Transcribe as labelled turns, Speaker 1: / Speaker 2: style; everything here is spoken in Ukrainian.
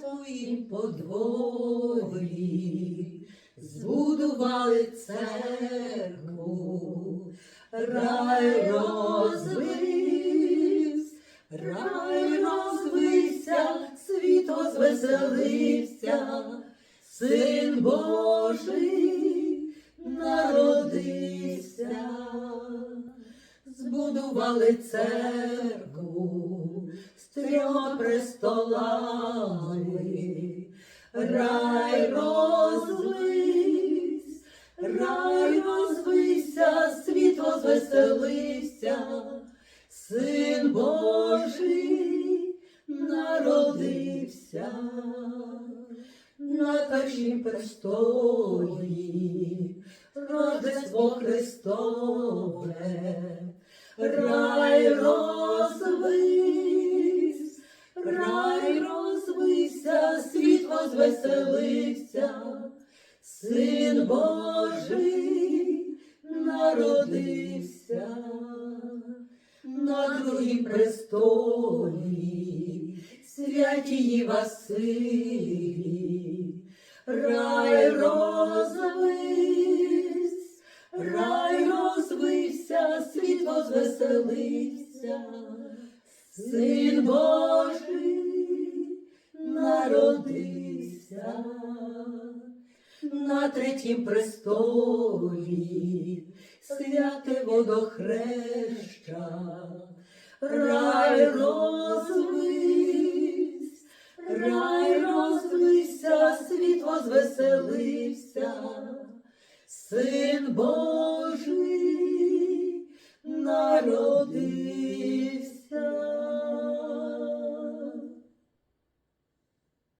Speaker 1: твоїм подворі, збудували церкву, рай розвився, рай розвився, світ звеселився, син Божий народився. Збудували церкву з трьома престолами, рай розвись, рай розвися, світ возвеселився, син Божий народився на першім престолі, Рождество Христове, рай розвись, світ возвеселився, Син Божий народився на другім престолі, святії Василі, рай розвись, рай розвився, світ возвеселився, син Божий народився на третім престолі, святе водохреща, рай розвись, рай розвився, світ возвеселився, син Божий народився.